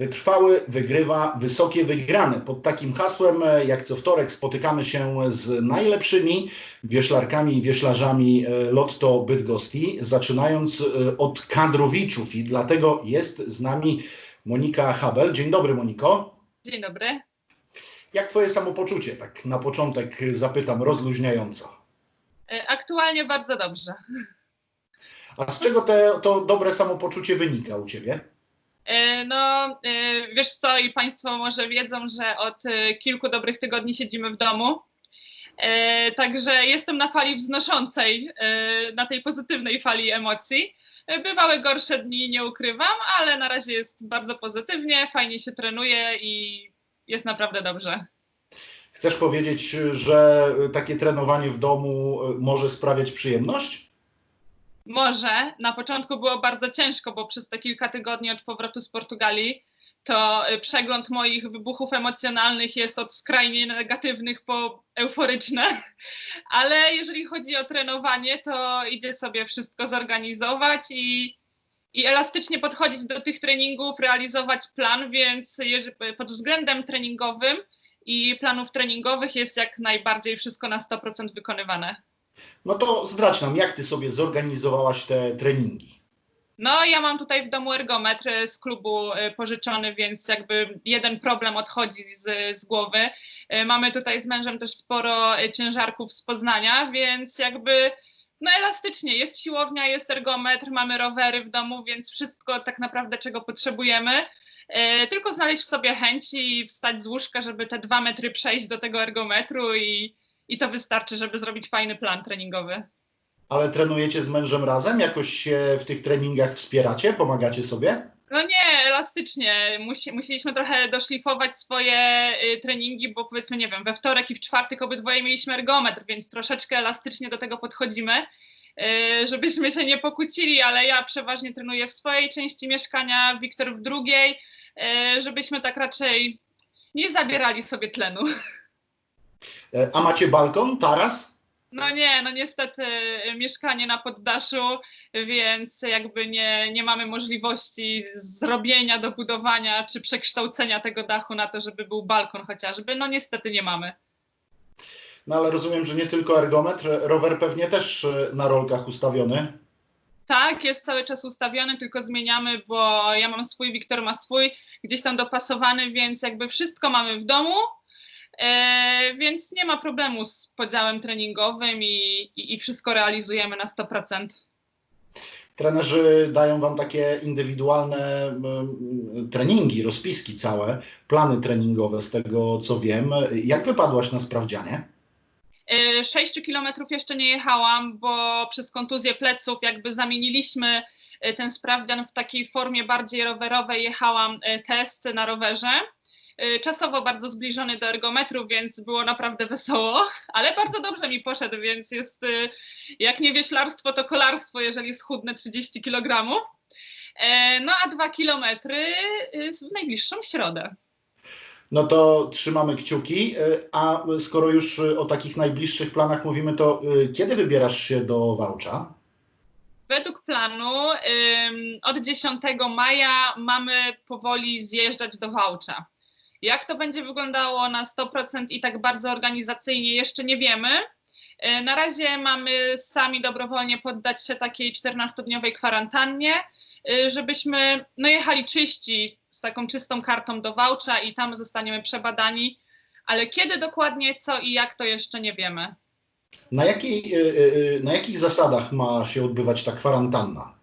Wytrwały wygrywa wysokie wygrane. Pod takim hasłem, e, jak co wtorek, spotykamy się z najlepszymi wioślarkami i wioślarzami e, Lotto Bydgoszczy, zaczynając e, od kadrowiczów. I dlatego jest z nami Monika Habel. Dzień dobry, Moniko. Dzień dobry. Jak Twoje samopoczucie? Tak na początek zapytam rozluźniająco. Aktualnie bardzo dobrze. A z czego te, to dobre samopoczucie wynika u Ciebie? E, No, e, wiesz co, i Państwo może wiedzą, że od e, kilku dobrych tygodni siedzimy w domu. Także jestem na fali wznoszącej, na tej pozytywnej fali emocji. Bywały gorsze dni, nie ukrywam, ale na razie jest bardzo pozytywnie, fajnie się trenuje i jest naprawdę dobrze. Chcesz powiedzieć, że takie trenowanie w domu może sprawiać przyjemność? Może. Na początku było bardzo ciężko, bo przez te kilka tygodni od powrotu z Portugalii to y, przegląd moich wybuchów emocjonalnych jest od skrajnie negatywnych po euforyczne. Ale jeżeli chodzi o trenowanie, to idzie sobie wszystko zorganizować i, i elastycznie podchodzić do tych treningów, realizować plan, więc pod względem treningowym i planów treningowych jest jak najbardziej wszystko na 100% wykonywane. No to zdradź nam, jak ty sobie zorganizowałaś te treningi? No, ja mam tutaj w domu ergometr z klubu e, pożyczony, więc jakby jeden problem odchodzi z, z głowy. E, Mamy tutaj z mężem też sporo e, ciężarków z Poznania, więc jakby no elastycznie, jest siłownia, jest ergometr, mamy rowery w domu, więc wszystko tak naprawdę czego potrzebujemy. Tylko znaleźć w sobie chęć i wstać z łóżka, żeby te dwa metry przejść do tego ergometru i, i to wystarczy, żeby zrobić fajny plan treningowy. Ale trenujecie z mężem razem? Jakoś się w tych treningach wspieracie? Pomagacie sobie? No nie, elastycznie. Musi, musieliśmy trochę doszlifować swoje y, treningi, bo powiedzmy, nie wiem, we wtorek i w czwartek obydwoje mieliśmy ergometr, więc troszeczkę elastycznie do tego podchodzimy, y, żebyśmy się nie pokłócili, ale ja przeważnie trenuję w swojej części mieszkania, Wiktor w drugiej, y, żebyśmy tak raczej nie zabierali sobie tlenu. E, A macie balkon, taras? No nie, no niestety y, mieszkanie na poddaszu, więc jakby nie, nie mamy możliwości zrobienia, dobudowania czy przekształcenia tego dachu na to, żeby był balkon chociażby. No niestety nie mamy. No ale rozumiem, że nie tylko ergometr, rower pewnie też e, na rolkach ustawiony. Tak, jest cały czas ustawiony, tylko zmieniamy, bo ja mam swój, Wiktor ma swój, gdzieś tam dopasowany, więc jakby wszystko mamy w domu, e, więc nie ma problemu z podziałem treningowym i, i, i wszystko realizujemy na 100%. Trenerzy dają wam takie indywidualne treningi, rozpiski całe, plany treningowe z tego co wiem. Jak wypadłaś na sprawdzianie? 6 Y, kilometrów jeszcze nie jechałam, bo przez kontuzję pleców jakby zamieniliśmy y, ten sprawdzian w takiej formie bardziej rowerowej. Jechałam test na rowerze. Y, Czasowo bardzo zbliżony do ergometru, więc było naprawdę wesoło, ale bardzo dobrze mi poszedł, więc jest y, jak nie wieślarstwo, to kolarstwo, jeżeli schudnę 30 kg. No a dwa kilometry w najbliższą środę. No to trzymamy kciuki. E, A skoro już e, o takich najbliższych planach mówimy, to e, kiedy wybierasz się do Wałcza? Według planu ym, od 10 maja mamy powoli zjeżdżać do Wałcza. Jak to będzie wyglądało na 100% i tak bardzo organizacyjnie jeszcze nie wiemy. Y, Na razie mamy sami dobrowolnie poddać się takiej 14-dniowej kwarantannie, y, żebyśmy no, jechali czyści z taką czystą kartą do Wałcza i tam zostaniemy przebadani, ale kiedy dokładnie, co i jak to jeszcze nie wiemy. Na, jakiej, e, e, na jakich zasadach ma się odbywać ta kwarantanna?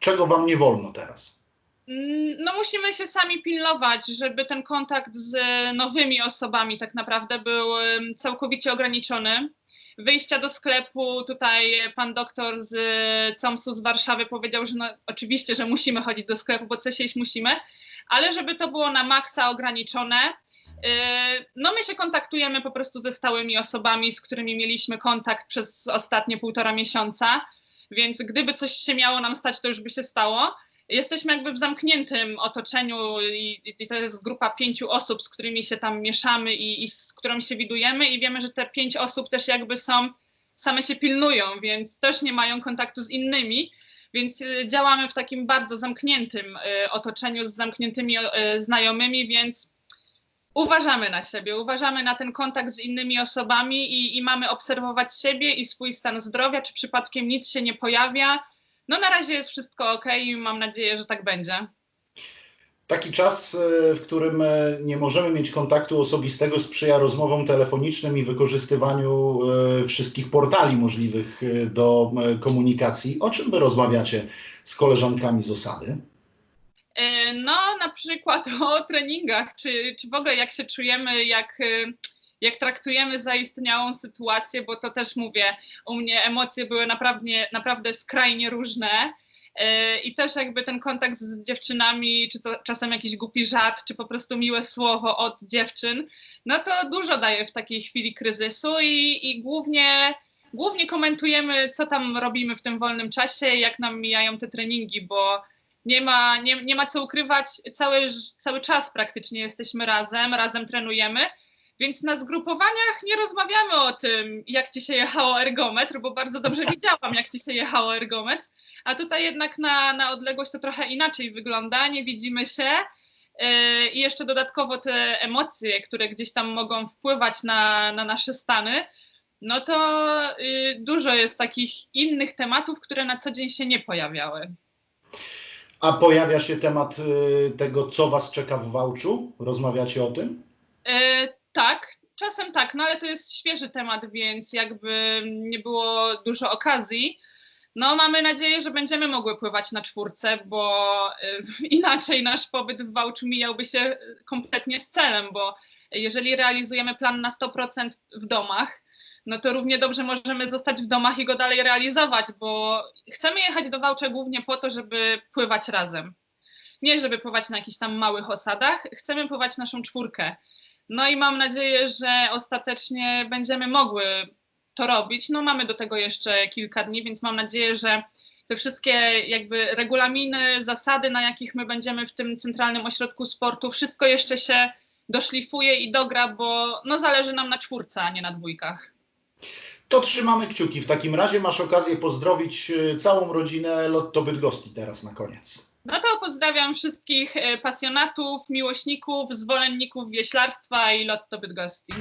Czego wam nie wolno teraz? Mm, No musimy się sami pilnować, żeby ten kontakt z nowymi osobami tak naprawdę był całkowicie ograniczony. Wyjścia do sklepu, tutaj pan doktor z COMS-u z Warszawy powiedział, że no, oczywiście, że musimy chodzić do sklepu, bo coś jeść musimy, ale żeby to było na maksa ograniczone. Yy, No my się kontaktujemy po prostu ze stałymi osobami, z którymi mieliśmy kontakt przez ostatnie półtora miesiąca, więc gdyby coś się miało nam stać, to już by się stało jesteśmy jakby w zamkniętym otoczeniu i, i to jest grupa pięciu osób, z którymi się tam mieszamy i, i z którą się widujemy i wiemy, że te pięć osób też jakby są, same się pilnują, więc też nie mają kontaktu z innymi. Więc y, działamy w takim bardzo zamkniętym y, otoczeniu z zamkniętymi y, znajomymi, więc uważamy na siebie, uważamy na ten kontakt z innymi osobami i, i mamy obserwować siebie i swój stan zdrowia, czy przypadkiem nic się nie pojawia. No na razie jest wszystko ok i mam nadzieję, że tak będzie. Taki czas, e, w którym e, nie możemy mieć kontaktu osobistego, sprzyja rozmowom telefonicznym i wykorzystywaniu e, wszystkich portali możliwych do komunikacji. O czym wy rozmawiacie z koleżankami z osady? No, na przykład o treningach, czy, czy w ogóle jak się czujemy, jak, jak traktujemy zaistniałą sytuację, bo to też mówię, u mnie emocje były naprawdę, naprawdę skrajnie różne. E, I też jakby ten kontakt z dziewczynami, czy to czasem jakiś głupi żart, czy po prostu miłe słowo od dziewczyn, no to dużo daje w takiej chwili kryzysu i, i głównie, głównie komentujemy, co tam robimy w tym wolnym czasie, jak nam mijają te treningi, bo nie ma, nie, nie ma co ukrywać, cały, cały czas praktycznie jesteśmy razem, razem trenujemy, więc na zgrupowaniach nie rozmawiamy o tym, jak ci się jechało ergometr, bo bardzo dobrze widziałam, jak ci się jechało ergometr, a tutaj jednak na, na odległość to trochę inaczej wygląda, nie widzimy się yy, i jeszcze dodatkowo te emocje, które gdzieś tam mogą wpływać na, na nasze stany, no to yy, dużo jest takich innych tematów, które na co dzień się nie pojawiały. A pojawia się temat e, tego, co was czeka w Wałczu? Rozmawiacie o tym? E, tak, czasem tak, no ale to jest świeży temat, więc jakby nie było dużo okazji. No mamy nadzieję, że będziemy mogły pływać na czwórce, bo e, inaczej nasz pobyt w Wałczu mijałby się kompletnie z celem, bo jeżeli realizujemy plan na 100% w domach, no to równie dobrze możemy zostać w domach i go dalej realizować, bo chcemy jechać do Wałcza głównie po to, żeby pływać razem. Nie żeby pływać na jakichś tam małych osadach, chcemy pływać naszą czwórkę. No i mam nadzieję, że ostatecznie będziemy mogły to robić. No mamy do tego jeszcze kilka dni, więc mam nadzieję, że te wszystkie jakby regulaminy, zasady, na jakich my będziemy w tym centralnym ośrodku sportu, wszystko jeszcze się doszlifuje i dogra, bo no zależy nam na czwórce, a nie na dwójkach. To trzymamy kciuki. W takim razie masz okazję pozdrowić e, całą rodzinę Lotto Bydgoszczy teraz na koniec. No to pozdrawiam wszystkich e, pasjonatów, miłośników, zwolenników wieślarstwa i Lotto Bydgoszczy.